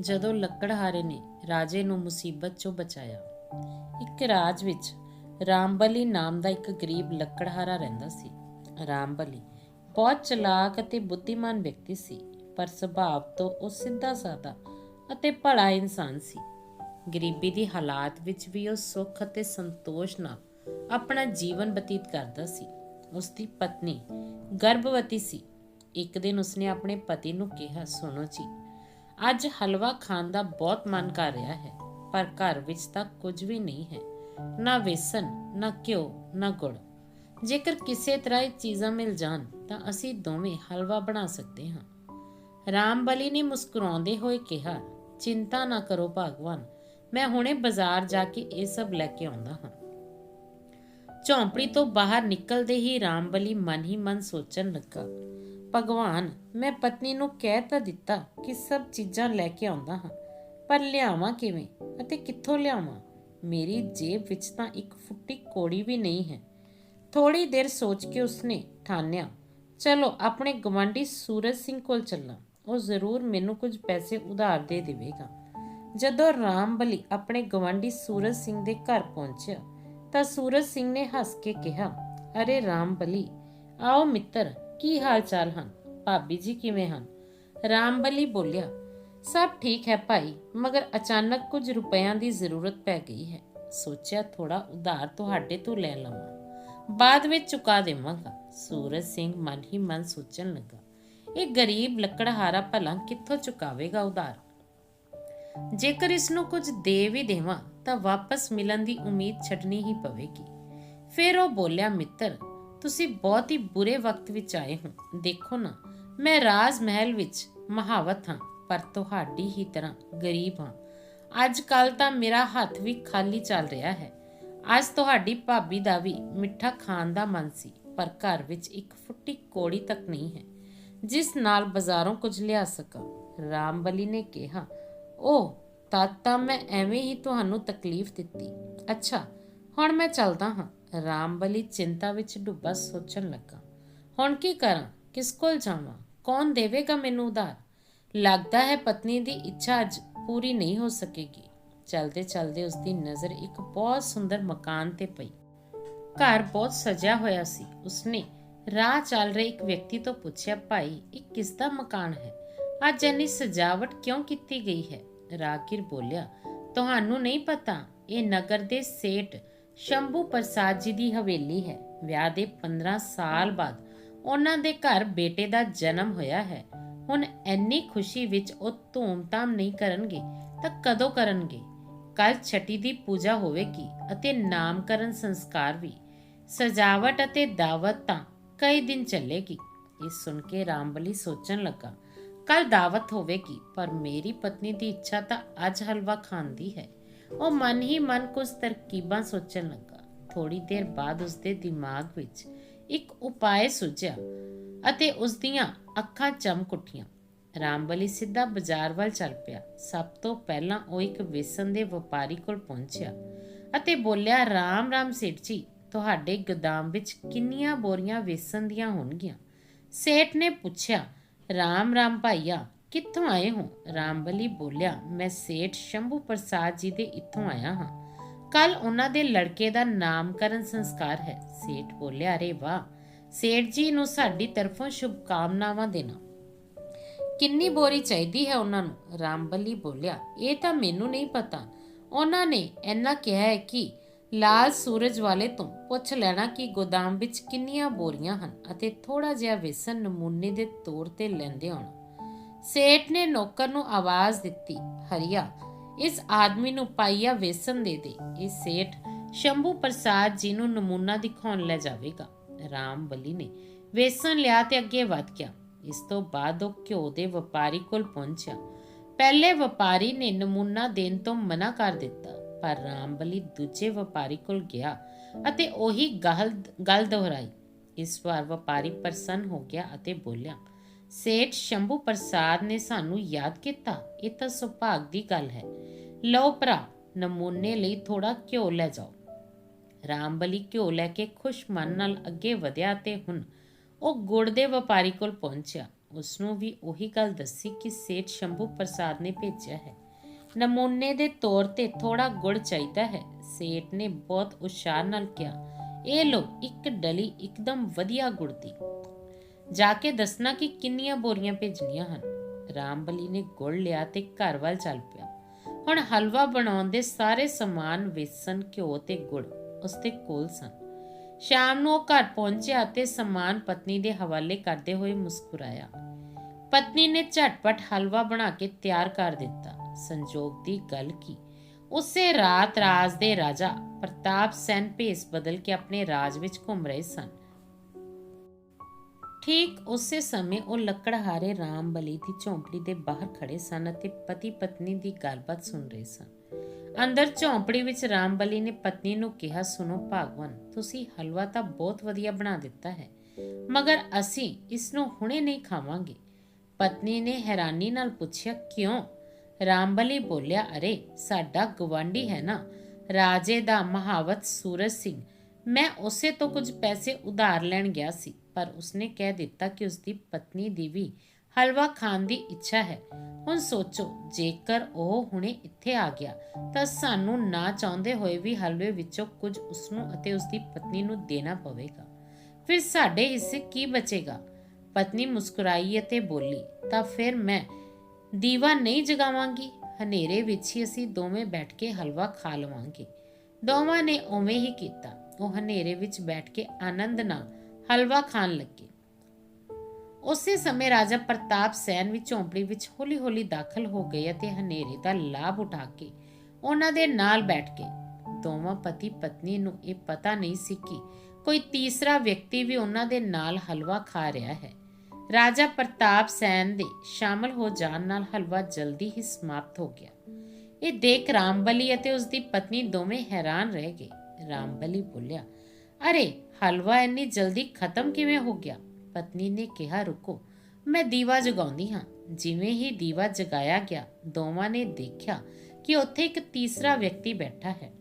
ਜਦੋਂ ਲੱਕੜਹਾਰੇ ਨੇ ਰਾਜੇ ਨੂੰ ਮੁਸੀਬਤ ਚੋਂ ਬਚਾਇਆ। ਇੱਕ ਰਾਜ ਵਿੱਚ ਰਾਮਬਲੀ ਨਾਮ ਦਾ ਇੱਕ ਗਰੀਬ ਲੱਕੜਹਾਰਾ ਰਹਿੰਦਾ ਸੀ। ਰਾਮਬਲੀ ਬਹੁਤ ਚਲਾਕ ਅਤੇ ਬੁੱਧੀਮਾਨ ਵਿਅਕਤੀ ਸੀ, ਪਰ ਸੁਭਾਅ ਤੋਂ ਉਹ ਸਿੱਧਾ ਸਾਦਾ ਅਤੇ ਭਲਾ ਇਨਸਾਨ ਸੀ। ਗਰੀਬੀ ਦੀ ਹਾਲਾਤ ਵਿੱਚ ਵੀ ਉਹ ਸੁੱਖ ਅਤੇ ਸੰਤੋਸ਼ ਨਾਲ ਆਪਣਾ ਜੀਵਨ ਬਤੀਤ ਕਰਦਾ ਸੀ। ਉਸ ਦੀ ਪਤਨੀ ਗਰਭਵਤੀ ਸੀ। ਇੱਕ ਦਿਨ ਉਸਨੇ ਆਪਣੇ ਪਤੀ ਨੂੰ ਕਿਹਾ, ਸੁਣੋ ਜੀ ਅੱਜ ਹਲਵਾ ਖਾਣ ਦਾ ਬਹੁਤ ਮਨ ਕਰ ਰਿਹਾ ਹੈ, ਪਰ ਘਰ ਵਿੱਚ ਤਾਂ ਕੁਝ ਵੀ ਨਹੀਂ ਹੈ। ਨਾ ਵੇਸਣ, ਨਾ ਘਿਓ, ਨਾ ਗੁੜ। ਜੇਕਰ ਕਿਸੇ ਤਰ੍ਹਾਂ ਇਹ ਚੀਜ਼ਾਂ ਮਿਲ ਜਾਣ, ਤਾਂ ਅਸੀਂ ਦੋਵੇਂ ਹਲਵਾ ਬਣਾ ਸਕਦੇ ਹਾਂ। ਰਾਮਬਲੀ ਨੇ ਮੁਸਕਰਾਉਂਦੇ ਹੋਏ ਕਿਹਾ, ਚਿੰਤਾ ਨਾ ਕਰੋ ਭਗਵਾਨ, ਮੈਂ ਹੁਣੇ ਬਾਜ਼ਾਰ ਜਾ ਕੇ ਇਹ ਸਭ ਲੈ ਕੇ ਆਉਂਦਾ ਹਾਂ। ਝੌਂਪੜੀ ਤੋਂ ਬਾਹਰ ਨਿਕਲਦੇ ਹੀ ਰਾਮਬਲੀ ਮਨ ਹੀ ਮਨ ਸੋਚਣ ਲੱਗਾ। ਭਗਵਾਨ, ਮੈਂ ਪਤਨੀ ਨੂੰ ਕਹਿ ਤਾਂ ਦਿੱਤਾ ਕਿ ਸਭ ਚੀਜ਼ਾਂ ਲੈ ਕੇ ਆਉਂਦਾ ਹਾਂ, ਪਰ ਲਿਆਵਾਂ ਕਿਵੇਂ ਅਤੇ ਕਿੱਥੋਂ ਲਿਆਵਾਂ? ਮੇਰੀ ਜੇਬ ਵਿੱਚ ਤਾਂ ਇੱਕ ਫੁੱਟੀ ਕੋੜੀ ਵੀ ਨਹੀਂ ਹੈ। ਥੋੜੀ ਦੇਰ ਸੋਚ ਕੇ ਉਸਨੇ ਠਾਨਿਆ, ਚਲੋ, ਆਪਣੇ ਗਵਾਂਢੀ ਸੂਰਜ ਸਿੰਘ ਕੋਲ ਚੱਲਾਂ। ਉਹ ਜ਼ਰੂਰ ਮੈਨੂੰ ਕੁਝ ਪੈਸੇ ਉਧਾਰ ਦੇ ਦੇਵੇਗਾ। ਜਦੋਂ ਰਾਮਬਲੀ ਆਪਣੇ ਗਵਾਂਢੀ ਸੂਰਜ ਸਿੰਘ ਦੇ ਘਰ ਪਹੁੰਚਿਆ, ਤਾਂ ਸੂਰਜ ਸਿੰਘ ਨੇ ਹੱਸ ਕੇ ਕਿਹਾ, ਅਰੇ ਰਾਮਬਲੀ, ਆਓ ਮਿੱਤਰ ਕੀ ਹਾਲ ਚਾਲ ਹਨ? ਭਾਬੀ ਜੀ ਕਿਵੇਂ ਹਨ? ਰਾਮਬਲੀ ਬੋਲਿਆ, ਸਭ ਠੀਕ ਹੈ ਭਾਈ, ਮਗਰ ਅਚਾਨਕ ਕੁਝ ਰੁਪਇਆਂ ਦੀ ਜ਼ਰੂਰਤ ਪੈ ਗਈ ਹੈ। ਸੋਚਿਆ ਥੋੜਾ ਉਧਾਰ ਤੁਹਾਡੇ ਤੋਂ ਲੈ ਲਵਾਂ। ਬਾਅਦ ਵਿੱਚ ਚੁਕਾ ਦੇਵਾਂਗਾ। ਸੂਰਜ ਸਿੰਘ ਮਨ ਹੀ ਮਨ ਸੋਚਣ ਲੱਗਾ, ਇਹ ਗਰੀਬ ਲੱਕੜਹਾਰਾ ਭਲਾ ਕਿੱਥੋਂ ਚੁਕਾਵੇਗਾ ਉਧਾਰ? ਜੇਕਰ ਇਸ ਨੂੰ ਕੁਝ ਦੇ ਵੀ ਦੇਵਾਂ, ਤਾਂ ਵਾਪਸ ਮਿਲਣ ਦੀ ਉਮੀਦ ਛੱਡਣੀ ਹੀ ਪਵੇਗੀ। ਫਿਰ ਉਹ ਬੋਲਿਆ, ਮਿੱਤਰ ਤੁਸੀਂ ਬਹੁਤ ਹੀ ਬੁਰੇ ਵਕਤ ਵਿੱਚ ਆਏ ਹੋ। ਦੇਖੋ ਨਾ, ਮੈਂ ਰਾਜ ਮਹਿਲ ਵਿੱਚ ਮਹਾਵਤ ਹਾਂ, ਪਰ ਤੁਹਾਡੀ ਹੀ ਤਰ੍ਹਾਂ ਗਰੀਬ ਹਾਂ। ਅੱਜ ਕੱਲ ਤਾਂ ਮੇਰਾ ਹੱਥ ਵੀ ਖਾਲੀ ਚੱਲ ਰਿਹਾ ਹੈ। ਅੱਜ ਤੁਹਾਡੀ ਭਾਬੀ ਦਾ ਵੀ ਮਿੱਠਾ ਖਾਣ ਦਾ ਮਨ ਸੀ, ਪਰ ਘਰ ਵਿੱਚ ਇੱਕ ਫੁੱਟੀ ਕੋੜੀ ਤੱਕ ਨਹੀਂ ਹੈ, ਜਿਸ ਨਾਲ ਬਾਜ਼ਾਰੋਂ ਕੁਝ ਲਿਆ ਸਕਾਂ। ਰਾਮਬਲੀ ਨੇ ਕਿਹਾ ਉਹ ਤਦ ਤਾਂ ਮੈਂ ਐਵੇਂ ਹੀ ਤੁਹਾਨੂੰ ਤਕਲੀਫ ਦਿੱਤੀ। ਅੱਛਾ, ਹੁਣ ਮੈਂ ਚੱਲਦਾ ਹਾਂ। ਰਾਮਬਲੀ ਚਿੰਤਾ ਵਿੱਚ ਡੁੱਬਾ ਸੋਚਣ ਲੱਗਾ। ਹੁਣ ਕੀ ਕਰਾਂ? ਕਿਸ ਕੋਲ ਜਾਵਾਂ? ਕੌਣ ਦੇਵੇਗਾ ਮੈਨੂੰ ਉਧਾਰ? ਲੱਗਦਾ ਹੈ ਪਤਨੀ ਦੀ ਇੱਛਾ ਅੱਜ ਪੂਰੀ ਨਹੀਂ ਹੋ ਸਕੇਗੀ। ਚਲਦੇ ਚਲਦੇ ਉਸ ਦੀ ਨਜ਼ਰ ਇੱਕ ਬਹੁਤ ਸੁੰਦਰ ਮਕਾਨ ਤੇ ਪਈ। ਘਰ ਬਹੁਤ ਸਜਿਆ ਹੋਇਆ ਸੀ। ਉਸਨੇ ਰਾਹ ਚੱਲ ਰਹੇ ਇੱਕ ਵਿਅਕਤੀ ਤੋਂ ਪੁੱਛਿਆ, ਭਾਈ, ਇਹ ਕਿਸ ਦਾ ਮਕਾਨ ਹੈ? ਅੱਜ ਇੰਨੀ ਸਜਾਵਟ ਕਿਉਂ ਕੀਤੀ ਗਈ ਹੈ? ਰਾਗੀਰ ਬੋਲਿਆ, ਤੁਹਾਨੂੰ ਨਹੀਂ ਪਤਾ, ਇਹ ਨਗਰ ਦੇ ਸੇਠ ਸ਼ੰਭੂ ਪ੍ਰਸਾਦ ਜੀ ਦੀ ਹਵੇਲੀ ਹੈ। ਵਿਆਹ ਦੇ 15 ਸਾਲ ਬਾਅਦ ਉਹਨਾਂ ਦੇ ਘਰ ਬੇਟੇ ਦਾ ਜਨਮ ਹੋਇਆ ਹੈ। ਹੁਣ ਐਨੀ ਖੁਸ਼ੀ ਵਿੱਚ ਉਹ ਧੂਮ-ਧਾਮ ਨਹੀਂ ਕਰਨਗੇ, ਤਾਂ ਕਦੋਂ ਕਰਨਗੇ? ਕੱਲ ਛਟੀ ਦੀ ਪੂਜਾ ਹੋਵੇਗੀ ਅਤੇ ਨਾਮਕਰਨ ਸੰਸਕਾਰ ਵੀ। ਸਜਾਵਟ ਅਤੇ ਦਾਵਤ ਤਾਂ ਕਈ ਦਿਨ ਚੱਲੇਗੀ। ਇਹ ਸੁਣ ਕੇ ਰਾਮਬਲੀ ਸੋਚਣ ਲੱਗਾ ਕੱਲ ਦਾਵਤ ਹੋਵੇਗੀ, ਪਰ ਮੇਰੀ ਪਤਨੀ ਦੀ ਇੱਛਾ ਤਾਂ ਅੱਜ ਹਲਵਾ ਖਾਣ ਦੀ ਹੈ। ਉਹ ਮਨ ਹੀ ਮਨ ਕੁਝ ਤਰਕੀਬਾਂ ਸੋਚਣ ਲੱਗਾ। ਥੋੜੀ ਦੇਰ ਬਾਅਦ ਉਸਦੇ ਦਿਮਾਗ ਵਿੱਚ ਇੱਕ ਉਪਾਅ ਸੁਝਿਆ ਅਤੇ ਉਸ ਦੀਆਂ ਅੱਖਾਂ ਚਮਕ ਉੱਠੀਆਂ। ਰਾਮਬਲੀ ਸਿੱਧਾ ਬਾਜ਼ਾਰ ਵੱਲ ਚੱਲ ਪਿਆ। ਸਭ ਤੋਂ ਪਹਿਲਾਂ ਉਹ ਇੱਕ ਵੇਸਣ ਦੇ ਵਪਾਰੀ ਕੋਲ ਪਹੁੰਚਿਆ ਅਤੇ ਬੋਲਿਆ, ਰਾਮ ਰਾਮ ਸੇਠ ਜੀ, ਤੁਹਾਡੇ ਗੋਦਾਮ ਵਿੱਚ ਕਿੰਨੀਆਂ ਬੋਰੀਆਂ ਵੇਸਣ ਦੀਆਂ ਹੋਣਗੀਆਂ? ਸੇਠ ਨੇ ਪੁੱਛਿਆ, ਰਾਮ ਰਾਮ ਭਾਈਆ ਕਿੱਥੋਂ ਆਏ ਹੋ? ਰਾਮਬਲੀ ਬੋਲਿਆ, ਮੈਂ ਸੇਠ ਸ਼ੰਭੂ ਪ੍ਰਸਾਦ ਜੀ ਦੇ ਇੱਥੋਂ ਆਇਆ ਹਾਂ। ਕੱਲ ਉਹਨਾਂ ਦੇ ਲੜਕੇ ਦਾ ਨਾਮਕਰਨ ਸੰਸਕਾਰ ਹੈ। ਸੇਠ ਬੋਲਿਆ, ਅਰੇ ਵਾਹ! ਸੇਠ ਜੀ ਨੂੰ ਸਾਡੀ ਤਰਫੋਂ ਸ਼ੁਭ ਕਾਮਨਾਵਾਂ ਦੇਣਾ। ਕਿੰਨੀ ਬੋਰੀ ਚਾਹੀਦੀ ਹੈ ਉਹਨਾਂ ਨੂੰ? ਰਾਮਬਲੀ ਬੋਲਿਆ, ਇਹ ਤਾਂ ਮੈਨੂੰ ਨਹੀਂ ਪਤਾ। ਉਹਨਾਂ ਨੇ ਇੰਨਾ ਕਿਹਾ ਹੈ ਕਿ ਲਾਲ ਸੂਰਜ ਵਾਲੇ ਤੋਂ ਪੁੱਛ ਲੈਣਾ ਕਿ ਗੋਦਾਮ ਵਿੱਚ ਕਿੰਨੀਆਂ ਬੋਰੀਆਂ ਹਨ ਅਤੇ ਥੋੜਾ ਜਿਹਾ ਵੇਸਣ ਨਮੂਨੇ ਦੇ ਤੌਰ ਤੇ ਲੈਂਦੇ ਆਉਣਾ। ਸੇਠ ਨੇ ਨੌਕਰ ਨੂੰ ਆਵਾਜ਼ ਦਿੱਤੀ, ਹਰੀਆ, ਇਸ ਆਦਮੀ ਨੂੰ ਪਾਈਆ ਵੇਸਣ ਦੇ ਦੇ। ਇਹ ਸੇਠ ਸ਼ੰਭੂ ਪ੍ਰਸਾਦ ਜੀ ਨੂੰ ਨਮੂਨਾ ਦਿਖਾਉਣ ਲੈ ਜਾਵੇਗਾ। ਰਾਮ ਬਲੀ ਨੇ ਵੇਸਣ ਲਿਆ ਤੇ ਅੱਗੇ ਵਧ ਗਿਆ। ਇਸ ਤੋਂ ਬਾਅਦ ਉਹ ਘਿਓ ਦੇ ਵਪਾਰੀ ਕੋਲ ਪਹੁੰਚਿਆ। ਪਹਿਲੇ ਵਪਾਰੀ ਨੇ ਨਮੂਨਾ ਦੇਣ ਤੋਂ ਮਨਾ ਕਰ ਦਿੱਤਾ, ਪਰ ਰਾਮਬਲੀ ਦੂਜੇ ਵਪਾਰੀ ਕੋਲ ਗਿਆ ਅਤੇ ਉਹੀ ਗੱਲ ਗੱਲ ਦੁਹਰਾਈ। ਇਸ ਵਾਰ ਵਪਾਰੀ ਪ੍ਰਸੰਨ ਹੋ ਗਿਆ ਅਤੇ ਬੋਲਿਆ ਸੇਠ ਸ਼ੰਭੂ ਪ੍ਰਸਾਦ ਨੇ ਸਾਨੂੰ ਯਾਦ ਕੀਤਾ। ਇਹ ਤਾਂ ਸੁਭਾਗ ਦੀ ਗੱਲ ਹੈ। ਲਓ ਭਰਾ, ਨਮੂਨੇ ਲਈ ਥੋੜਾ ਘਿਓ ਲੈ ਜਾਓ। ਰਾਮਬਲੀ ਘਿਓ ਲੈ ਕੇ ਖੁਸ਼ ਮਨ ਨਾਲ ਅੱਗੇ ਵਧਿਆ ਤੇ ਹੁਣ ਉਹ ਗੁੜ ਦੇ ਵਪਾਰੀ ਕੋਲ ਪਹੁੰਚਿਆ। ਉਸ ਨੂੰ ਵੀ ਉਹੀ ਗੱਲ ਦੱਸੀ ਕਿ ਸੇਠ ਸ਼ੰਭੂ ਪ੍ਰਸਾਦ ਨੇ ਭੇਜਿਆ ਹੈ। ਨਮੂਨੇ ਦੇ ਤੌਰ ਤੇ ਥੋੜਾ ਗੁੜ ਚਾਹੀਦਾ ਹੈ। ਸੇਠ ਨੇ ਬਹੁਤ ਉਸ਼ਾਰ ਨਾਲ ਕਿਹਾ, ਇਹ ਲੋ ਇੱਕ ਡਲੀ, ਇੱਕਦਮ ਵਧੀਆ ਗੁੜ ਦੀ। ਜਾ ਕੇ ਦੱਸਣਾ ਕਿ ਕਿੰਨੀਆਂ ਬੋਰੀਆਂ ਭੇਜਣੀਆਂ ਹਨ। ਰਾਮਬਲੀ ਨੇ ਗੁੜ ਲਿਆ ਤੇ ਘਰ ਵੱਲ ਚੱਲ ਪਿਆ। ਹੁਣ ਹਲਵਾ ਬਣਾਉਣ ਦੇ ਸਾਰੇ ਸਮਾਨ, ਵੇਸਣ, ਘਿਓ ਤੇ ਗੁੜ ਉਸਦੇ ਕੋਲ ਸਨ। ਸ਼ਾਮ ਨੂੰ ਉਹ ਘਰ ਪਹੁੰਚਿਆ ਤੇ ਸਮਾਨ ਪਤਨੀ ਦੇ ਹਵਾਲੇ ਕਰਦੇ ਹੋਏ ਮੁਸਕਰਾਇਆ। ਪਤਨੀ ਨੇ ਝਟਪਟ ਹਲਵਾ ਬਣਾ ਕੇ ਤਿਆਰ ਕਰ ਦਿੱਤਾ। ਸੰਜੋਗ ਦੀ ਗੱਲ ਕੀ? ਉਸੇ ਰਾਤ ਰਾਜ ਦੇ ਰਾਜਾ ਪ੍ਰਤਾਪ ਸੈਨ ਭੇਸ ਬਦਲ ਕੇ ਆਪਣੇ ਰਾਜ ਵਿੱਚ ਘੁੰਮ ਰਹੇ ਸਨ। ਠੀਕ ਉਸੇ ਸਮੇਂ ਉਹ ਲੱਕੜਹਾਰੇ ਰਾਮ ਬਲੀ ਦੀ ਝੌਂਪੜੀ ਦੇ ਬਾਹਰ ਖੜੇ ਸਨ ਅਤੇ ਪਤੀ ਪਤਨੀ ਦੀ ਗੱਲਬਾਤ ਸੁਣ ਰਹੇ ਸਨ। ਅੰਦਰ ਝੌਂਪੜੀ ਵਿੱਚ ਰਾਮ ਬਲੀ ਨੇ ਪਤਨੀ ਨੂੰ ਕਿਹਾ, ਸੁਣੋ ਭਾਗਵਾਨ, ਤੁਸੀਂ ਹਲਵਾ ਤਾਂ ਬਹੁਤ ਵਧੀਆ ਬਣਾ ਦਿੱਤਾ ਹੈ, ਮਗਰ ਅਸੀਂ ਇਸ ਨੂੰ ਹੁਣੇ ਨਹੀਂ ਖਾਵਾਂਗੇ। ਪਤਨੀ ਨੇ ਹੈਰਾਨੀ ਨਾਲ ਪੁੱਛਿਆ, ਕਿਉਂ? ਰਾਮਬਲੀ ਬੋਲਿਆ, ਅਰੇ, ਸਾਡਾ ਗਵਾਂਢੀ ਹੈ ਨਾ, ਰਾਜੇ ਦਾ ਮਹਾਵਤ ਸੂਰਜ ਸਿੰਘ, ਮੈਂ ਉਸੇ ਤੋਂ ਕੁਝ ਪੈਸੇ ਉਧਾਰ ਲੈਣ ਗਿਆ ਸੀ। ਪਰ ਉਸਨੇ ਕਹਿ ਦਿੱਤਾ ਕਿ ਉਸਦੀ ਪਤਨੀ ਦੀ ਵੀ ਹਲਵਾ ਖਾਣ ਦੀ ਇੱਛਾ ਹੈ। ਹੁਣ ਸੋਚੋ, ਜੇਕਰ ਉਹ ਹੁਣੇ ਇੱਥੇ ਆ ਗਿਆ, ਤਾਂ ਸਾਨੂੰ ਨਾ ਚਾਹੁੰਦੇ ਹੋਏ ਵੀ ਹਲਵੇ ਵਿੱਚੋਂ ਕੁਝ ਉਸਨੂੰ ਅਤੇ ਉਸਦੀ ਪਤਨੀ ਨੂੰ ਦੇਣਾ ਪਵੇਗਾ। ਫਿਰ ਸਾਡੇ ਹਿੱਸੇ ਕੀ ਬਚੇਗਾ? ਪਤਨੀ ਮੁਸਕਰਾਈ ਅਤੇ ਬੋਲੀ, ਤਾਂ ਫਿਰ ਮੈਂ ਦੀਵਾ ਨਹੀਂ ਜਗਾਵਾਂਗੀ? ਹਨੇਰੇ ਵਿੱਚ ਹੀ ਅਸੀਂ ਦੋਵੇਂ ਬੈਠ ਕੇ ਹਲਵਾ ਖਾ ਲਵਾਂਗੇ। ਦੋਵਾਂ ਨੇ ਉਵੇਂ ਹੀ ਕੀਤਾ। ਉਹ ਹਨੇਰੇ ਵਿੱਚ ਬੈਠ ਕੇ ਆਨੰਦ ਨਾਲ ਹਲਵਾ ਖਾਣ ਲੱਗੇ। ਉਸੇ ਸਮੇਂ ਰਾਜਾ ਪ੍ਰਤਾਪ ਸੈਨ ਵੀ ਝੌਂਪੜੀ ਵਿੱਚ ਹੌਲੀ-ਹੌਲੀ ਦਾਖਲ ਹੋ ਗਏ ਅਤੇ ਹਨੇਰੇ ਦਾ ਲਾਭ ਉਠਾ ਕੇ ਉਹਨਾਂ ਦੇ ਨਾਲ ਬੈਠ ਗਏ। ਦੋਵਾਂ ਪਤੀ ਪਤਨੀ ਨੂੰ ਇਹ ਪਤਾ ਨਹੀਂ ਸੀ ਕਿ ਕੋਈ ਤੀਸਰਾ ਵਿਅਕਤੀ ਵੀ ਉਹਨਾਂ ਦੇ ਨਾਲ ਹਲਵਾ ਖਾ ਰਿਹਾ ਹੈ। ਰਾਜਾ ਪ੍ਰਤਾਪ ਸੈਨ ਦੇ ਸ਼ਾਮਲ ਹੋ ਜਾਣ ਨਾਲ ਹਲਵਾ ਜਲਦੀ ਹੀ ਸਮਾਪਤ ਹੋ ਗਿਆ। ਇਹ ਦੇਖ ਰਾਮਬਲੀ ਅਤੇ ਉਸ ਦੀ ਪਤਨੀ ਦੋਵੇਂ ਹੈਰਾਨ ਰਹਿ ਗਏ। ਰਾਮਬਲੀ ਬੋਲਿਆ, ਅਰੇ ਹਲਵਾ ਇੰਨੀ ਜਲਦੀ ਖਤਮ ਕਿਵੇਂ ਹੋ ਗਿਆ? ਪਤਨੀ ਨੇ ਕਿਹਾ, ਰੁਕੋ, ਮੈਂ ਦੀਵਾ ਜਗਾਉਂਦੀ ਹਾਂ। ਜਿਵੇਂ ਹੀ ਦੀਵਾ ਜਗਾਇਆ ਗਿਆ, ਦੋਵਾਂ ਨੇ ਦੇਖਿਆ ਕਿ ਉੱਥੇ ਇੱਕ ਤੀਸਰਾ ਵਿਅਕਤੀ ਬੈਠਾ ਹੈ।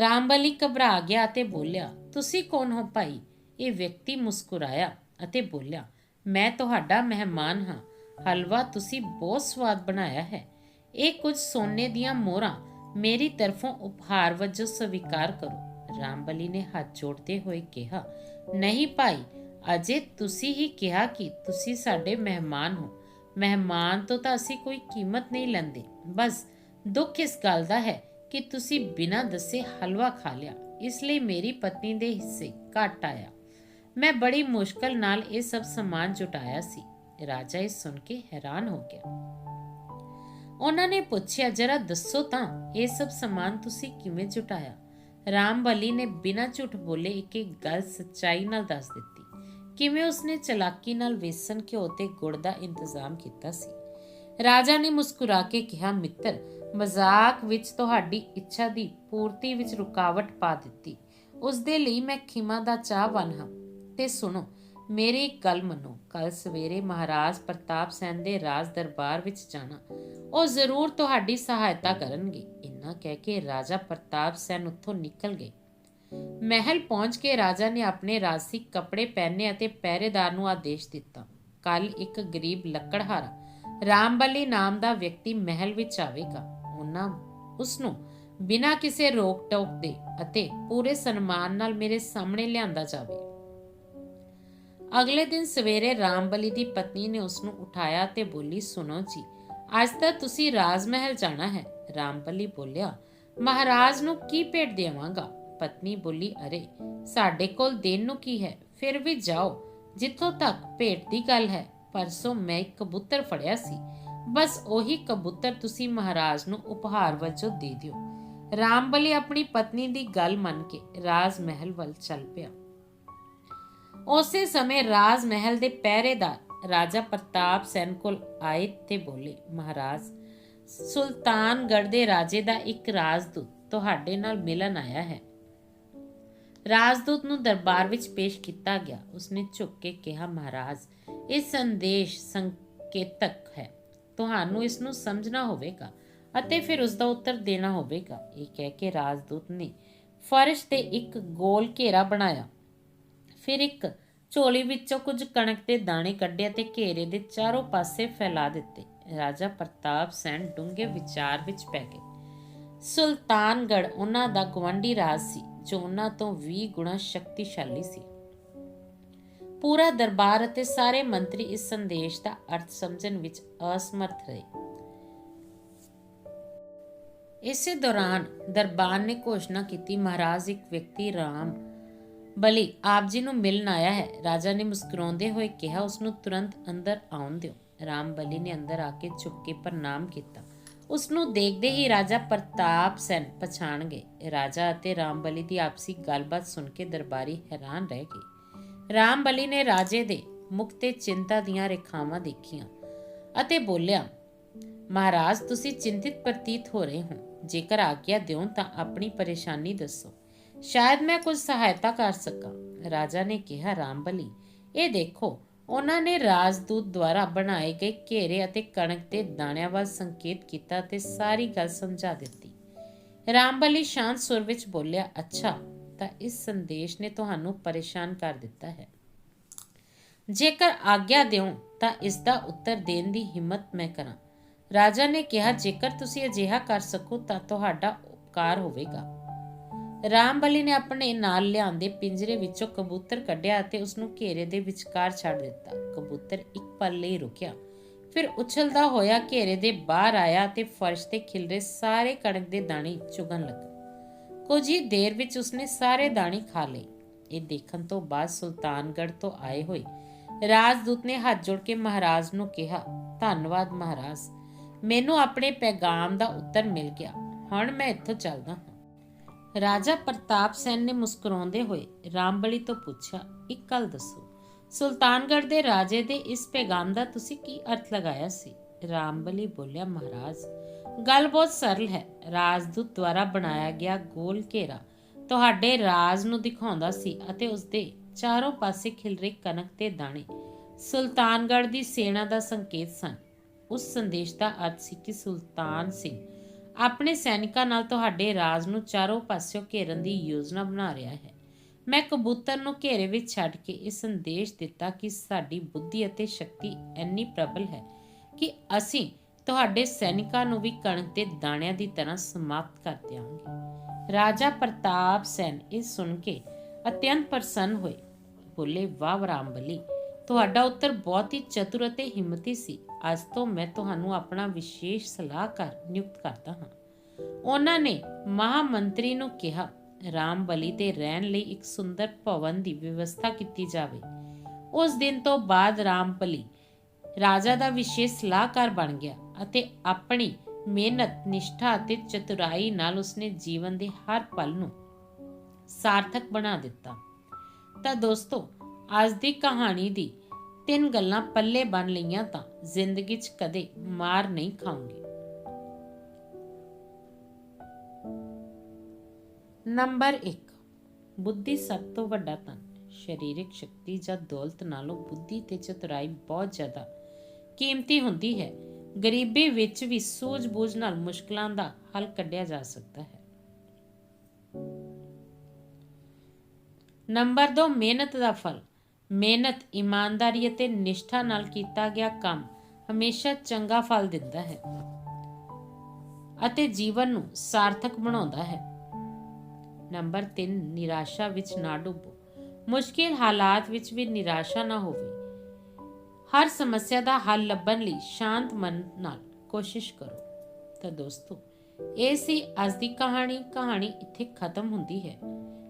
ਰਾਮਬਲੀ ਘਬਰਾ ਗਿਆ ਅਤੇ ਬੋਲਿਆ, ਤੁਸੀਂ ਕੌਣ ਹੋ ਭਾਈ? ਇਹ ਵਿਅਕਤੀ ਮੁਸਕਰਾਇਆ ਅਤੇ ਬੋਲਿਆ, ਮੈਂ ਤੁਹਾਡਾ ਮਹਿਮਾਨ ਹਾਂ। ਹਲਵਾ ਤੁਸੀਂ ਬਹੁਤ ਸਵਾਦ ਬਣਾਇਆ ਹੈ। ਇਹ ਕੁਝ ਸੋਨੇ ਦੀਆਂ ਮੋਹਰਾਂ ਮੇਰੀ ਤਰਫੋਂ ਉਪਹਾਰ ਵਜੋਂ ਸਵੀਕਾਰ ਕਰੋ। ਰਾਮਬਲੀ ਨੇ ਹੱਥ ਜੋੜਦੇ ਹੋਏ ਕਿਹਾ, ਨਹੀਂ ਭਾਈ, ਅਜੇ ਤੁਸੀਂ ਹੀ ਕਿਹਾ ਕਿ ਤੁਸੀਂ ਸਾਡੇ ਮਹਿਮਾਨ ਹੋ। ਮਹਿਮਾਨ ਤੋਂ ਤਾਂ ਅਸੀਂ ਕੋਈ ਕੀਮਤ ਨਹੀਂ ਲੈਂਦੇ। ਬਸ ਦੁੱਖ ਇਸ ਗੱਲ ਦਾ ਹੈ ਕਿ ਤੁਸੀਂ ਬਿਨਾਂ ਦੱਸੇ ਹਲਵਾ ਖਾ ਲਿਆ। ਇਸ ਲਈ ਮੇਰੀ ਪਤਨੀ ਦੇ ਹਿੱਸੇ ਘਟ ਆਇਆ। ਮੈਂ ਬੜੀ ਮੁਸ਼ਕਲ ਨਾਲ ਇਹ ਸਭ ਸਮਾਨ ਜੁਟਾਇਆ ਸੀ। ਰਾਜਾ ਇਹ ਸੁਣ ਕੇ ਹੈਰਾਨ ਹੋ ਗਿਆ। ਉਹਨਾਂ ਨੇ ਪੁੱਛਿਆ, ਜਰਾ ਦੱਸੋ ਤਾਂ, ਇਹ ਸਭ ਸਮਾਨ ਤੁਸੀਂ ਕਿਵੇਂ ਜੁਟਾਇਆ? ਰਾਮਬਲੀ ਨੇ ਬਿਨਾਂ ਝੂਠ ਬੋਲੇ ਇੱਕ ਇੱਕ ਗੱਲ ਸੱਚਾਈ ਨਾਲ ਦੱਸ ਦਿੱਤੀ। ਕਿਵੇਂ ਉਸਨੇ ਚਲਾਕੀ ਨਾਲ ਵੇਸਣ ਘਿਓ ਤੇ ਗੁੜ ਦਾ ਇੰਤਜ਼ਾਮ ਕੀਤਾ ਸੀ? ਰਾਜਾ ਨੇ ਮੁਸਕਰਾ ਕੇ ਕਿਹਾ, ਮਿੱਤਰ, ਮਜ਼ਾਕ ਵਿੱਚ ਤੁਹਾਡੀ ਇੱਛਾ ਦੀ ਪੂਰਤੀ ਵਿੱਚ ਰੁਕਾਵਟ ਪਾ ਦਿੱਤੀ। ਉਸ ਦੇ ਲਈ ਮੈਂ ਖਿਮਾ ਦਾ ਚਾਹਵਾਨ ਹਾਂ। ਤੇ ਸੁਣੋ, ਮੇਰੀ ਇੱਕ ਗੱਲ ਮੰਨੋ ਕੱਲ ਸਵੇਰੇ ਮਹਾਰਾਜ ਪ੍ਰਤਾਪ ਸੈਨ ਦੇ ਰਾਜ ਦਰਬਾਰ ਵਿੱਚ ਜਾਣਾ। ਉਹ ਜ਼ਰੂਰ ਤੁਹਾਡੀ ਸਹਾਇਤਾ ਕਰਨਗੇ। ਇੰਨਾ ਕਹਿ ਕੇ ਰਾਜਾ ਪ੍ਰਤਾਪ ਸੈਨ ਉੱਥੋਂ ਨਿਕਲ ਗਏ। ਮਹਿਲ ਪਹੁੰਚ ਕੇ ਰਾਜਾ ਨੇ ਆਪਣੇ ਰਾਜਸੀ ਕੱਪੜੇ ਪਹਿਨੇ ਅਤੇ ਪਹਿਰੇਦਾਰ ਨੂੰ ਆਦੇਸ਼ ਦਿੱਤਾ। ਕੱਲ ਇੱਕ ਗਰੀਬ ਲੱਕੜਹਾਰਾ ਰਾਮਬਲੀ ਨਾਮ ਦਾ ਵਿਅਕਤੀ ਮਹਿਲ ਵਿੱਚ ਆਵੇਗਾ। ਉਹਨਾਂ ਉਸ ਨੂੰ ਬਿਨਾਂ ਕਿਸੇ ਰੋਕ ਟੋਕ ਦੇ ਅਤੇ ਪੂਰੇ ਸਨਮਾਨ ਨਾਲ ਮੇਰੇ ਸਾਹਮਣੇ ਲਿਆਂਦਾ ਜਾਵੇ। ਅਗਲੇ ਦਿਨ ਸਵੇਰੇ ਰਾਮਬਲੀ ਦੀ ਪਤਨੀ ਨੇ ਉਸ ਨੂੰ ਉਠਾਇਆ ਤੇ ਬੋਲੀ ਸੁਣੋ ਜੀ ਅੱਜ ਤਾਂ ਤੁਸੀਂ ਰਾਜ ਮਹਿਲ ਜਾਣਾ ਹੈ। ਰਾਮਬਲੀ ਬੋਲਿਆ, ਮਹਾਰਾਜ ਨੂੰ ਕੀ ਭੇਟ ਦੇਵਾਂਗਾ? ਪਤਨੀ ਬੋਲੀ, ਅਰੇ, ਸਾਡੇ ਕੋਲ ਦੇਣ ਨੂੰ ਕੀ ਹੈ? ਫਿਰ ਵੀ ਜਾਓ, ਜਿੱਥੋਂ ਤੱਕ ਭੇਟ ਦੀ ਗੱਲ ਹੈ। ਪਰਸੋਂ ਮੈਂ ਇੱਕ ਕਬੂਤਰ ਫੜਿਆ ਸੀ। ਬਸ ਉਹੀ ਕਬੂਤਰ ਤੁਸੀਂ ਮਹਾਰਾਜ ਨੂੰ ਉਪਹਾਰ ਵਜੋਂ ਦੇ ਦਿਓ। ਰਾਮਬਲੀ ਆਪਣੀ ਪਤਨੀ ਦੀ ਗੱਲ ਮੰਨ ਕੇ ਰਾਜ ਮਹਿਲ ਵੱਲ ਚੱਲ ਪਿਆ। ਉਸੇ ਸਮੇਂ ਰਾਜ ਮਹਿਲ ਦੇ ਪਹਿਰੇਦਾਰ ਰਾਜਾ ਪ੍ਰਤਾਪ ਸੈਨ ਕੋਲ ਆਏ ਤੇ ਬੋਲੇ, ਮਹਾਰਾਜ, ਸੁਲਤਾਨਗੜ੍ਹ ਦੇ ਰਾਜੇ ਦਾ ਇੱਕ ਰਾਜਦੂਤ ਤੁਹਾਡੇ ਨਾਲ ਮਿਲਣ ਆਇਆ ਹੈ। ਰਾਜਦੂਤ ਨੂੰ ਦਰਬਾਰ ਵਿੱਚ ਪੇਸ਼ ਕੀਤਾ ਗਿਆ। ਉਸਨੇ ਝੁੱਕ ਕੇ ਕਿਹਾ, ਮਹਾਰਾਜ, ਇਹ ਸੰਦੇਸ਼ ਸੰਕੇਤਕ ਹੈ। ਤੁਹਾਨੂੰ ਇਸ ਨੂੰ ਸਮਝਣਾ ਹੋਵੇਗਾ ਅਤੇ ਫਿਰ ਉਸ ਦਾ ਉੱਤਰ ਦੇਣਾ ਹੋਵੇਗਾ। ਇਹ ਕਹਿ ਕੇ ਰਾਜਦੂਤ ਨੇ ਫਰਸ਼ ਤੇ ਇੱਕ ਗੋਲ ਘੇਰਾ ਬਣਾਇਆ। ਫਿਰ ਇੱਕ ਝੋਲੀ ਵਿੱਚੋਂ ਕੁਝ ਕਣਕ ਦੇ ਦਾਣੇ ਕੱਢੇ ਅਤੇ ਘੇਰੇ ਦੇ ਚਾਰੋਂ ਪਾਸੇ ਫੈਲਾ ਦਿੱਤੇ। ਰਾਜਾ ਪ੍ਰਤਾਪ ਸੈਨ ਡੂੰਘੇ ਵਿਚਾਰ ਵਿੱਚ ਪੈ ਗਏ। ਸੁਲਤਾਨਗੜ ਉਹਨਾਂ ਦਾ ਗਵੰਡੀ ਰਾਜ ਸੀ, ਜੋ ਉਹਨਾਂ ਤੋਂ 20 ਗੁਣਾ ਸ਼ਕਤੀਸ਼ਾਲੀ ਸੀ। ਪੂਰਾ ਦਰਬਾਰ ਅਤੇ ਸਾਰੇ ਮੰਤਰੀ ਇਸ ਸੰਦੇਸ਼ ਦਾ ਅਰਥ ਸਮਝਣ ਵਿੱਚ ਅਸਮਰਥ ਰਹੇ। ਇਸੇ ਦੌਰਾਨ ਦਰਬਾਰ ਨੇ ਘੋਸ਼ਣਾ ਕੀਤੀ, ਮਹਾਰਾਜ ਇੱਕ ਵਿਅਕਤੀ ਰਾਮ ਬਲੀ ਆਪ ਜੀ ਨੂੰ ਮਿਲਣ ਆਇਆ ਹੈ। ਰਾਜਾ ਨੇ ਮੁਸਕਰਾਉਂਦੇ ਹੋਏ ਕਿਹਾ ਉਸ ਨੂੰ ਤੁਰੰਤ ਅੰਦਰ ਆਉਣ ਦਿਓ। ਰਾਮ ਬਲੀ ਨੇ ਅੰਦਰ ਆ ਕੇ ਝੁੱਕ ਕੇ ਪ੍ਰਣਾਮ ਕੀਤਾ। ਉਸ ਨੂੰ ਦੇਖਦੇ ਹੀ ਰਾਜਾ ਪ੍ਰਤਾਪ ਸੈਨ ਪਛਾਣ ਗਏ। ਰਾਜਾ ਅਤੇ ਰਾਮਬਲੀ ਦੀ ਆਪਸੀ ਗੱਲਬਾਤ ਸੁਣ ਕੇ ਦਰਬਾਰੀ ਹੈਰਾਨ ਰਹਿ ਗਏ। ਰਾਮ ਬਲੀ ਨੇ ਰਾਜੇ ਦੇ ਮੁਖ ਤੇ ਚਿੰਤਾ ਦੀਆਂ ਰੇਖਾਵਾਂ ਦੇਖੀਆਂ ਅਤੇ ਬੋਲਿਆ, ਮਹਾਰਾਜ, ਤੁਸੀਂ ਚਿੰਤਿਤ ਪ੍ਰਤੀਤ ਹੋ ਰਹੇ ਹੋ। ਜੇਕਰ ਆਗਿਆ ਦਿਓ ਤਾਂ ਆਪਣੀ ਪਰੇਸ਼ਾਨੀ ਦੱਸੋ। ਸ਼ਾਇਦ ਮੈਂ ਕੁਝ ਸਹਾਇਤਾ ਕਰ ਸਕਾਂ। ਰਾਜਾ ਨੇ ਕਿਹਾ, ਰਾਮਬਲੀ, ਇਹ ਦੇਖੋ, ਉਹਨਾਂ ਨੇ ਰਾਜਦੂਤ ਦੁਆਰਾ ਬਣਾਏ ਗਏ ਘੇਰੇ ਅਤੇ ਕਣਕ ਦੇ ਦਾਣਿਆਂ ਵੱਲ ਸੰਕੇਤ ਕੀਤਾ ਤੇ ਸਾਰੀ ਗੱਲ ਸਮਝਾ ਦਿੱਤੀ। ਰਾਮਬਲੀ ਸ਼ਾਂਤ ਸੁਰ ਵਿੱਚ ਬੋਲਿਆ, ਅੱਛਾ, ਤਾਂ ਇਸ ਸੰਦੇਸ਼ ਨੇ ਤੁਹਾਨੂੰ ਪਰੇਸ਼ਾਨ ਕਰ ਦਿੱਤਾ ਹੈ। ਜੇਕਰ ਆਗਿਆ ਦਿਓ, ਤਾਂ ਇਸ ਦਾ ਉੱਤਰ ਦੇਣ ਦੀ ਹਿੰਮਤ ਮੈਂ ਕਰਾਂ। ਰਾਜਾ ਨੇ ਕਿਹਾ, ਜੇਕਰ ਤੁਸੀਂ ਅਜਿਹਾ ਕਰ ਸਕੋ, ਤਾਂ ਤੁਹਾਡਾ ਉਪਕਾਰ ਹੋਵੇਗਾ। ਰਾਮਬਲੀ ਨੇ ਆਪਣੇ ਨਾਲ ਲਿਆਂਦੇ ਪਿੰਜਰੇ ਵਿੱਚੋਂ ਕਬੂਤਰ ਕੱਢਿਆ ਅਤੇ ਉਸ ਨੂੰ ਘੇਰੇ ਦੇ ਵਿਚਕਾਰ ਛੱਡ ਦਿੱਤਾ। ਕਬੂਤਰ ਇੱਕ ਪਲ ਲਈ ਰੁਕਿਆ। ਫਿਰ ਉਛਲਦਾ ਹੋਇਆ ਘੇਰੇ ਦੇ ਬਾਹਰ ਆਇਆ ਤੇ ਫਰਸ਼ ਤੇ ਖਿਲਰੇ ਸਾਰੇ ਕਣਕ ਦੇ ਦਾਣੇ ਚੁਗਣ ਲੱਗਾ। ਕੁਝ ਹੀ ਦੇਰ ਵਿੱਚ ਉਸਨੇ ਸਾਰੇ ਦਾਣੇ ਖਾ ਲਏ। ਇਹ ਦੇਖਣ ਤੋਂ ਬਾਅਦ ਸੁਲਤਾਨਗੜ੍ਹ ਤੋਂ ਆਏ ਹੋਏ ਰਾਜਦੂਤ ਨੇ ਹੱਥ ਜੋੜ ਕੇ ਮਹਾਰਾਜ ਨੂੰ ਕਿਹਾ, ਧੰਨਵਾਦ ਮਹਾਰਾਜ। ਮੈਨੂੰ ਆਪਣੇ ਪੈਗਾਮ ਦਾ ਉੱਤਰ ਮਿਲ ਗਿਆ। ਹੁਣ ਮੈਂ ਇੱਥੋਂ ਚੱਲਦਾ ਹਾਂ। ਰਾਜਾ ਪ੍ਰਤਾਪ ਸੈਨ ਨੇ ਮੁਸਕਰਾਉਂਦੇ ਹੋਏ ਰਾਮਬਲੀ ਤੋਂ ਪੁੱਛਿਆ, ਇੱਕ ਗੱਲ ਦੱਸੋ, ਸੁਲਤਾਨਗੜ੍ਹ ਦੇ ਰਾਜੇ ਦੇ ਇਸ ਪੈਗਾਮ ਦਾ ਤੁਸੀਂ ਕੀ ਅਰਥ ਲਗਾਇਆ ਸੀ? ਰਾਮਬਲੀ ਬੋਲਿਆ, ਮਹਾਰਾਜ, ਗੱਲ ਬਹੁਤ ਸਰਲ ਹੈ। ਰਾਜਦੂਤ ਦੁਆਰਾ ਬਣਾਇਆ ਗਿਆ ਗੋਲ ਘੇਰਾ ਤੁਹਾਡੇ ਰਾਜ ਨੂੰ ਦਿਖਾਉਂਦਾ ਸੀ ਅਤੇ ਉਸ ਦੇ ਚਾਰੋਂ ਪਾਸੇ ਖਿਲਰੇ ਕਣਕ ਤੇ ਦਾਣੇ। ਸੁਲਤਾਨਗੜ੍ਹ ਦੀ ਸੈਨਾ ਦਾ ਸੰਕੇਤ ਸਨ। ਉਸ ਸੰਦੇਸ਼ ਦਾ ਅਰਥ ਸੀ ਕਿ ਸੁਲਤਾਨ ਸਿੰਘ ਆਪਣੇ ਸੈਨਿਕਾਂ ਨਾਲ ਤੁਹਾਡੇ ਰਾਜ ਨੂੰ ਚਾਰੋਂ ਪਾਸਿਓਂ ਘੇਰਨ ਦੀ ਯੋਜਨਾ ਬਣਾ ਰਿਹਾ ਹੈ। ਮੈਂ ਕਬੂਤਰ ਨੂੰ ਘੇਰੇ ਵਿੱਚ ਛੱਡ ਕੇ ਇਹ ਸੰਦੇਸ਼ ਦਿੱਤਾ ਕਿ ਸਾਡੀ ਬੁੱਧੀ ਅਤੇ ਸ਼ਕਤੀ ਇੰਨੀ ਪ੍ਰਬਲ ਹੈ ਕਿ ਅਸੀਂ ਤੁਹਾਡੇ ਸੈਨਿਕਾਂ ਨੂੰ ਵੀ ਕਣਕ ਦੇ ਦਾਣਿਆਂ ਦੀ ਤਰ੍ਹਾਂ ਸਮਾਪਤ ਕਰ ਦਿਆਂਗੇ। ਰਾਜਾ ਪ੍ਰਤਾਪ ਸੈਨ ਇਹ ਸੁਣ ਕੇ ਅਤਿਅੰਤ ਪ੍ਰਸੰਨ ਹੋਏ। ਬੋਲੇ, ਵਾਹ, ਰਾਮਬਲੀ। ਤੁਹਾਡਾ ਉੱਤਰ ਬਹੁਤ ਹੀ ਚਤੁਰ ਅਤੇ ਹਿੰਮਤੀ ਸੀ। ਅੱਜ ਤੋਂ ਮੈਂ ਤੁਹਾਨੂੰ ਆਪਣਾ ਵਿਸ਼ੇਸ਼ ਸਲਾਹਕਾਰ ਨਿਯੁਕਤ ਕਰਦਾ ਹਾਂ। ਉਹਨਾਂ ਨੇ ਮਹਾਮੰਤਰੀ ਨੂੰ ਕਿਹਾ ਰਾਮ ਬਲੀ ਰਹਿਣ ਲਈ ਇੱਕ ਸੁੰਦਰ ਭਵਨ ਦੀ ਵਿਵਸਥਾ ਕੀਤੀ ਜਾਵੇ। ਉਸ ਦਿਨ ਤੋਂ ਬਾਅਦ ਰਾਮਬਲੀ ਰਾਜਾ ਦਾ ਵਿਸ਼ੇਸ਼ ਸਲਾਹਕਾਰ ਬਣ ਗਿਆ ਅਤੇ ਆਪਣੀ ਮਿਹਨਤ, ਨਿਸ਼ਠਾ ਅਤੇ ਚਤੁਰਾਈ ਨਾਲ ਉਸਨੇ ਜੀਵਨ ਦੇ ਹਰ ਪਲ ਨੂੰ ਸਾਰਥਕ ਬਣਾ ਦਿੱਤਾ। ਤਾਂ ਦੋਸਤੋ ਅੱਜ ਦੀ ਕਹਾਣੀ ਦੀ ਤਿੰਨ ਗੱਲਾਂ ਪੱਲੇ ਬਣ ਲਈਆਂ ਤਾਂ ਜ਼ਿੰਦਗੀ 'ਚ ਕਦੇ ਮਾਰ ਨਹੀਂ ਖਾਓਗੇ ਨੰਬਰ 1 ਬੁੱਧੀ ਸਭ ਤੋਂ ਵੱਡਾ ਧਨ। ਸਰੀਰਕ ਸ਼ਕਤੀ ਜਾਂ ਦੌਲਤ ਨਾਲੋਂ ਬੁੱਧੀ ਤੇ ਚਤੁਰਾਈ ਬਹੁਤ ਜ਼ਿਆਦਾ ਕੀਮਤੀ ਹੁੰਦੀ ਹੈ। ਗਰੀਬੀ ਵਿੱਚ ਵੀ ਸੂਝ-ਬੂਝ ਨਾਲ ਮੁਸ਼ਕਲਾਂ ਦਾ ਹੱਲ ਕੱਢਿਆ ਜਾ ਸਕਦਾ ਹੈ। ਨੰਬਰ 2 ਮਿਹਨਤ ਦਾ ਫਲ। ਮਿਹਨਤ, ਇਮਾਨਦਾਰੀ ਅਤੇ ਨਿਸ਼ਠਾ ਨਾਲ ਕੀਤਾ ਗਿਆ ਕੰਮ ਹਮੇਸ਼ਾ ਚੰਗਾ ਫਲ ਦਿੰਦਾ ਹੈ ਅਤੇ ਜੀਵਨ ਨੂੰ ਸਾਰਥਕ ਬਣਾਉਂਦਾ ਹੈ। ਨੰਬਰ 3 ਨਿਰਾਸ਼ਾ ਵਿੱਚ ਨਾ ਡੁੱਬੋ। ਮੁਸ਼ਕਿਲ ਹਾਲਾਤ ਵਿੱਚ ਵੀ ਨਿਰਾਸ਼ਾ ਨਾ ਹੋਵੇ। ਹਰ ਸਮੱਸਿਆ ਦਾ ਹੱਲ ਲੱਭਣ ਲਈ ਸ਼ਾਂਤ ਮਨ ਨਾਲ ਕੋਸ਼ਿਸ਼ ਕਰੋ। ਤਾਂ ਦੋਸਤੋ, ਇਹ ਸੀ ਅੱਜ ਦੀ ਕਹਾਣੀ। ਕਹਾਣੀ ਇੱਥੇ ਖਤਮ ਹੁੰਦੀ ਹੈ।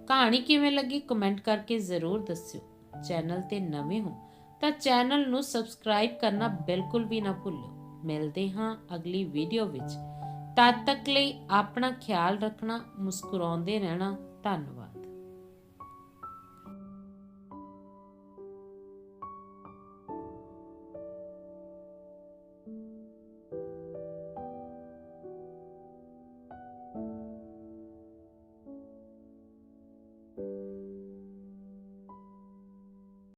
ਕਹਾਣੀ ਕਿਵੇਂ ਲੱਗੀ? ਕਮੈਂਟ ਕਰਕੇ ਜ਼ਰੂਰ ਦੱਸਿਓ। ਚੈਨਲ ਤੇ ਨਵੇਂ ਹੋ, ਤਾਂ ਚੈਨਲ ਨੂੰ ਸਬਸਕ੍ਰਾਈਬ ਕਰਨਾ ਬਿਲਕੁਲ ਵੀ ਨਾ ਭੁੱਲੋ। ਮਿਲਦੇ ਹਾਂ ਅਗਲੀ ਵੀਡੀਓ ਵਿੱਚ। ਤਦ ਤੱਕ ਲਈ ਆਪਣਾ ਖਿਆਲ ਰੱਖਣਾ, ਮੁਸਕਰਾਉਂਦੇ ਰਹਿਣਾ। ਧੰਨਵਾਦ।